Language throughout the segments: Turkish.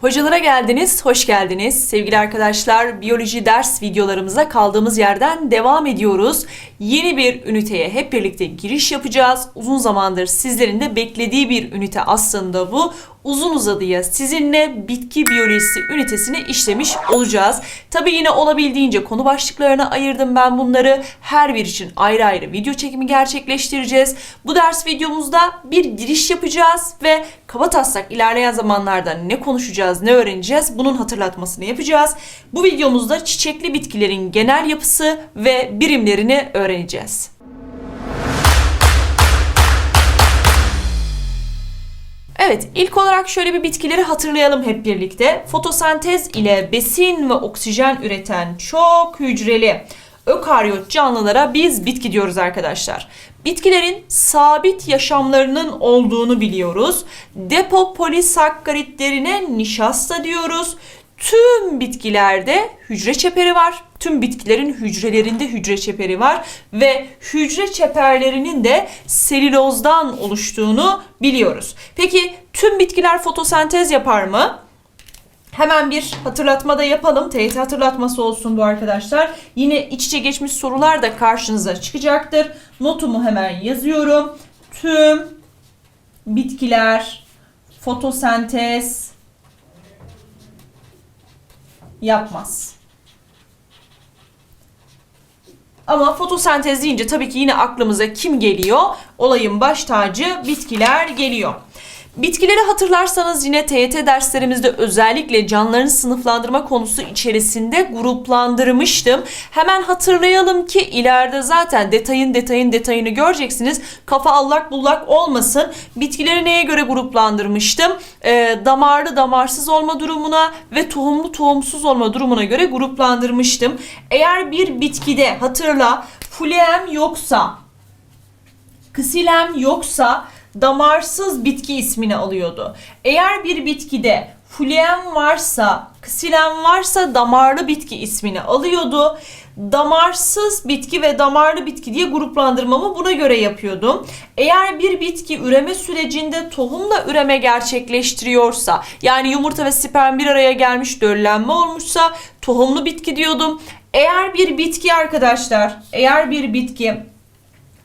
Hocalara geldiniz, hoş geldiniz. Sevgili arkadaşlar, biyoloji ders videolarımıza kaldığımız yerden devam ediyoruz. Yeni bir üniteye hep birlikte giriş yapacağız. Uzun zamandır sizlerin de beklediği bir ünite aslında bu. Uzun uzadıya sizinle bitki biyolojisi ünitesini işlemiş olacağız. Tabii yine olabildiğince konu başlıklarına ayırdım ben bunları. Her bir için ayrı ayrı video çekimi gerçekleştireceğiz. Bu ders videomuzda bir giriş yapacağız ve kaba taslak ilerleyen zamanlarda ne konuşacağız, ne öğreneceğiz bunun hatırlatmasını yapacağız. Bu videomuzda çiçekli bitkilerin genel yapısı ve birimlerini öğreneceğiz. Evet, ilk olarak şöyle bir bitkileri hatırlayalım hep birlikte. Fotosentez ile besin ve oksijen üreten çok hücreli ökaryot canlılara biz bitki diyoruz arkadaşlar. Bitkilerin sabit yaşamlarının olduğunu biliyoruz. Depo polisakkaritlerine nişasta diyoruz. Tüm bitkilerde hücre çeperi var. Tüm bitkilerin hücrelerinde hücre çeperi var ve hücre çeperlerinin de selülozdan oluştuğunu biliyoruz. Peki tüm bitkiler fotosentez yapar mı? Hemen bir hatırlatma da yapalım. TYT hatırlatması olsun bu arkadaşlar. Yine iç içe geçmiş sorular da karşınıza çıkacaktır. Notumu hemen yazıyorum. Tüm bitkiler fotosentez yapmaz. Ama fotosentez deyince tabii ki yine aklımıza kim geliyor? Olayın baş tacı bitkiler geliyor. Bitkileri hatırlarsanız yine TYT derslerimizde özellikle canlıların sınıflandırma konusu içerisinde gruplandırmıştım. Hemen hatırlayalım ki ileride zaten detayın detayın detayını göreceksiniz. Kafa allak bullak olmasın. Bitkileri neye göre gruplandırmıştım? Ee, damarlı damarsız olma durumuna ve tohumlu tohumsuz olma durumuna göre gruplandırmıştım. Eğer bir bitkide hatırla fuleem yoksa ksilem yoksa damarsız bitki ismini alıyordu. Eğer bir bitkide fuleem varsa, ksilem varsa damarlı bitki ismini alıyordu. Damarsız bitki ve damarlı bitki diye gruplandırmamı buna göre yapıyordum. Eğer bir bitki üreme sürecinde tohumla üreme gerçekleştiriyorsa, yani yumurta ve sperm bir araya gelmiş döllenme olmuşsa tohumlu bitki diyordum. Eğer bir bitki arkadaşlar, eğer bir bitki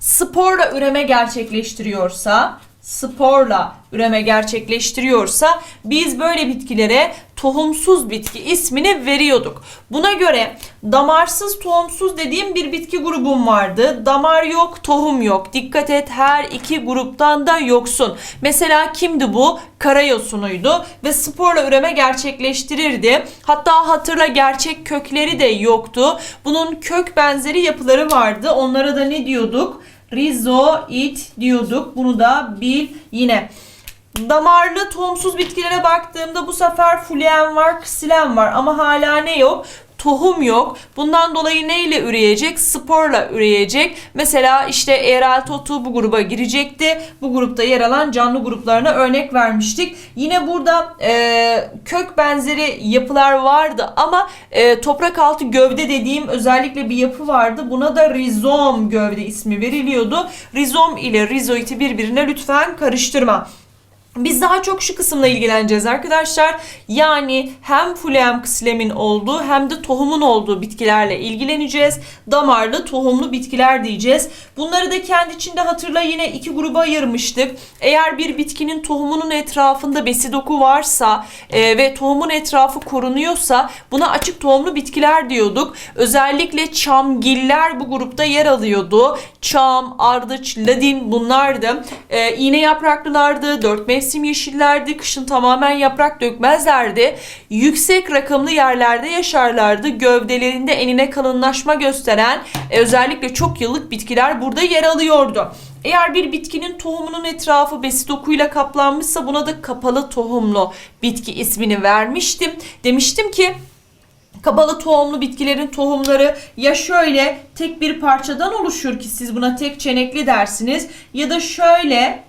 sporla üreme gerçekleştiriyorsa, sporla üreme gerçekleştiriyorsa biz böyle bitkilere tohumsuz bitki ismini veriyorduk. Buna göre damarsız tohumsuz dediğim bir bitki grubum vardı. Damar yok, tohum yok. Dikkat et her iki gruptan da yoksun. Mesela kimdi bu? Karayosunuydu ve sporla üreme gerçekleştirirdi. Hatta hatırla gerçek kökleri de yoktu. Bunun kök benzeri yapıları vardı. Onlara da ne diyorduk? Rizoid diyorduk. Bunu da bil yine. Damarlı tohumsuz bitkilere baktığımda bu sefer fuleem var, ksilem var ama hala ne yok? Tohum yok. Bundan dolayı neyle üreyecek? Sporla üreyecek. Mesela işte eğrel totu bu gruba girecekti. Bu grupta yer alan canlı gruplarına örnek vermiştik. Yine burada e, kök benzeri yapılar vardı ama e, toprak altı gövde dediğim özellikle bir yapı vardı. Buna da rizom gövde ismi veriliyordu. Rizom ile rizoiti birbirine lütfen karıştırma. Biz daha çok şu kısımla ilgileneceğiz arkadaşlar. Yani hem fuleem kıslemin olduğu hem de tohumun olduğu bitkilerle ilgileneceğiz. Damarlı tohumlu bitkiler diyeceğiz. Bunları da kendi içinde hatırla yine iki gruba ayırmıştık. Eğer bir bitkinin tohumunun etrafında besi doku varsa e, ve tohumun etrafı korunuyorsa buna açık tohumlu bitkiler diyorduk. Özellikle çamgiller bu grupta yer alıyordu. Çam, ardıç, ladin bunlardı. E, iğne yapraklılardı, dört mevsim yeşillerdi, kışın tamamen yaprak dökmezlerdi. Yüksek rakımlı yerlerde yaşarlardı. Gövdelerinde enine kalınlaşma gösteren e, özellikle çok yıllık bitkiler burada yer alıyordu. Eğer bir bitkinin tohumunun etrafı besi dokuyla kaplanmışsa buna da kapalı tohumlu bitki ismini vermiştim. Demiştim ki Kabalı tohumlu bitkilerin tohumları ya şöyle tek bir parçadan oluşur ki siz buna tek çenekli dersiniz ya da şöyle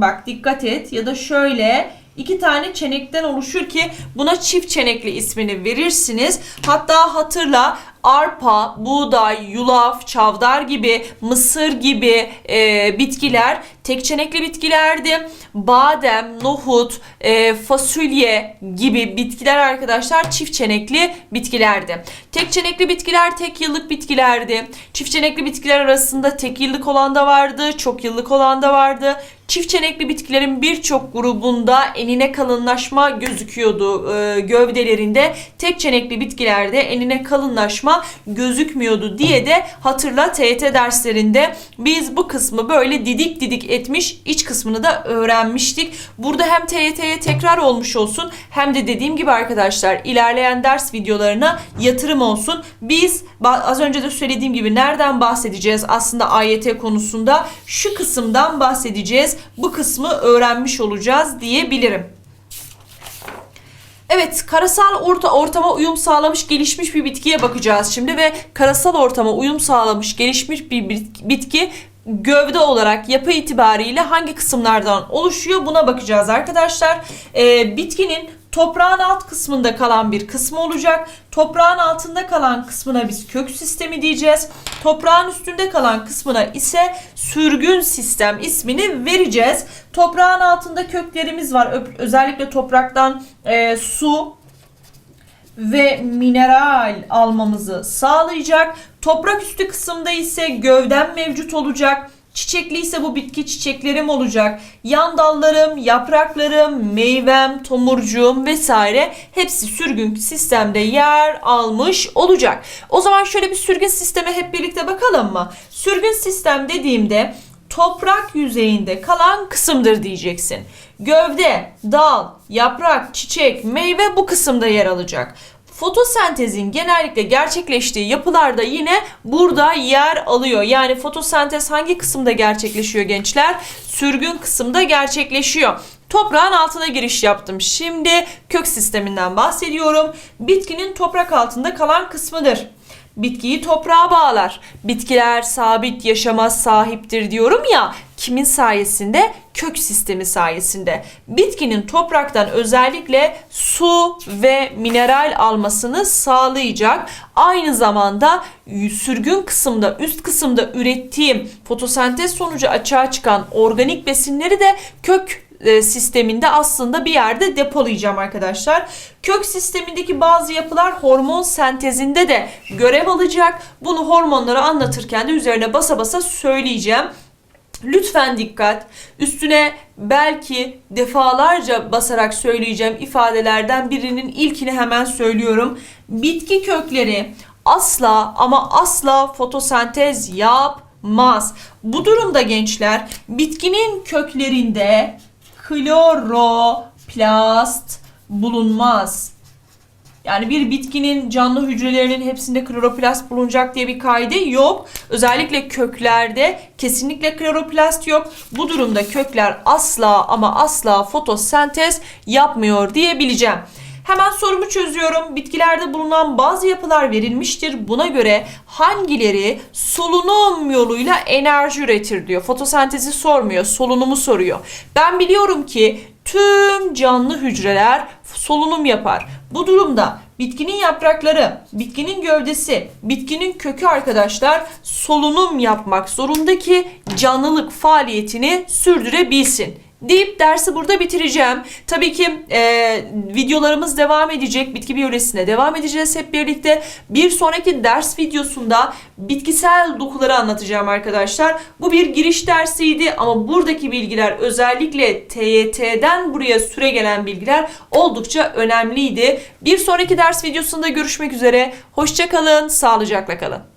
bak dikkat et ya da şöyle iki tane çenekten oluşur ki buna çift çenekli ismini verirsiniz. Hatta hatırla arpa, buğday, yulaf, çavdar gibi, mısır gibi e, bitkiler tek çenekli bitkilerdi. Badem, nohut, e, fasulye gibi bitkiler arkadaşlar çift çenekli bitkilerdi. Tek çenekli bitkiler tek yıllık bitkilerdi. Çift çenekli bitkiler arasında tek yıllık olan da vardı, çok yıllık olan da vardı. Çift çenekli bitkilerin birçok grubunda enine kalınlaşma gözüküyordu e, gövdelerinde. Tek çenekli bitkilerde enine kalınlaşma gözükmüyordu diye de hatırla TYT derslerinde biz bu kısmı böyle didik didik etmiş iç kısmını da öğrenmiştik. Burada hem TYT'ye tekrar olmuş olsun hem de dediğim gibi arkadaşlar ilerleyen ders videolarına yatırım olsun. Biz az önce de söylediğim gibi nereden bahsedeceğiz aslında AYT konusunda şu kısımdan bahsedeceğiz. Bu kısmı öğrenmiş olacağız diyebilirim. Evet, karasal orta ortama uyum sağlamış gelişmiş bir bitkiye bakacağız şimdi ve karasal ortama uyum sağlamış gelişmiş bir bit- bitki gövde olarak yapı itibariyle hangi kısımlardan oluşuyor buna bakacağız arkadaşlar. Ee, bitkinin toprağın alt kısmında kalan bir kısmı olacak. Toprağın altında kalan kısmına biz kök sistemi diyeceğiz. Toprağın üstünde kalan kısmına ise sürgün sistem ismini vereceğiz. Toprağın altında köklerimiz var. Özellikle topraktan e, su ve mineral almamızı sağlayacak. Toprak üstü kısımda ise gövdem mevcut olacak. Çiçekli ise bu bitki çiçeklerim olacak. Yan dallarım, yapraklarım, meyvem, tomurcuğum vesaire hepsi sürgün sistemde yer almış olacak. O zaman şöyle bir sürgün sisteme hep birlikte bakalım mı? Sürgün sistem dediğimde toprak yüzeyinde kalan kısımdır diyeceksin. Gövde, dal, yaprak, çiçek, meyve bu kısımda yer alacak. Fotosentezin genellikle gerçekleştiği yapılarda yine burada yer alıyor. Yani fotosentez hangi kısımda gerçekleşiyor gençler? Sürgün kısımda gerçekleşiyor. Toprağın altına giriş yaptım. Şimdi kök sisteminden bahsediyorum. Bitkinin toprak altında kalan kısmıdır. Bitkiyi toprağa bağlar. Bitkiler sabit yaşama sahiptir diyorum ya. Kimin sayesinde? Kök sistemi sayesinde. Bitkinin topraktan özellikle su ve mineral almasını sağlayacak. Aynı zamanda sürgün kısımda, üst kısımda ürettiğim fotosentez sonucu açığa çıkan organik besinleri de kök e, sisteminde aslında bir yerde depolayacağım arkadaşlar. Kök sistemindeki bazı yapılar hormon sentezinde de görev alacak. Bunu hormonları anlatırken de üzerine basa basa söyleyeceğim. Lütfen dikkat. Üstüne belki defalarca basarak söyleyeceğim ifadelerden birinin ilkini hemen söylüyorum. Bitki kökleri asla ama asla fotosentez yapmaz. Bu durumda gençler bitkinin köklerinde kloroplast bulunmaz. Yani bir bitkinin canlı hücrelerinin hepsinde kloroplast bulunacak diye bir kaide yok. Özellikle köklerde kesinlikle kloroplast yok. Bu durumda kökler asla ama asla fotosentez yapmıyor diyebileceğim. Hemen sorumu çözüyorum. Bitkilerde bulunan bazı yapılar verilmiştir. Buna göre hangileri solunum yoluyla enerji üretir diyor. Fotosentezi sormuyor, solunumu soruyor. Ben biliyorum ki tüm canlı hücreler solunum yapar. Bu durumda bitkinin yaprakları, bitkinin gövdesi, bitkinin kökü arkadaşlar solunum yapmak zorunda ki canlılık faaliyetini sürdürebilsin deyip dersi burada bitireceğim. Tabii ki e, videolarımız devam edecek. Bitki biyolojisine devam edeceğiz hep birlikte. Bir sonraki ders videosunda bitkisel dokuları anlatacağım arkadaşlar. Bu bir giriş dersiydi ama buradaki bilgiler özellikle TYT'den buraya süre gelen bilgiler oldukça önemliydi. Bir sonraki ders videosunda görüşmek üzere. Hoşçakalın, sağlıcakla kalın.